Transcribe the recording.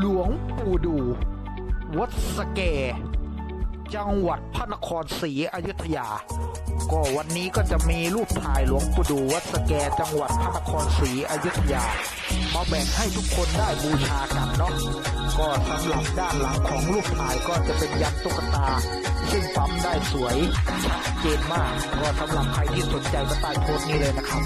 หลวงปู่ดู วัดสเแกจังหวัดพระนครศรีอยุธยา ก็วันนี้ก็จะมีรูปถ่ายหลวงปู่ดู วัดสแกจังหวัดพระนครศรีอยุธยา มาแบ่งให้ทุกคนได้บูชากันเนาะก็สำหรับด้านหลังของรูปถ่ายก็จะเป็นยันตุ๊กตา ซึ่งปั๊มได้สวยชัดเจนมาก ก็สำหรับใครที่สนใจก็ใต้โพสต์นี้เลยนะครับ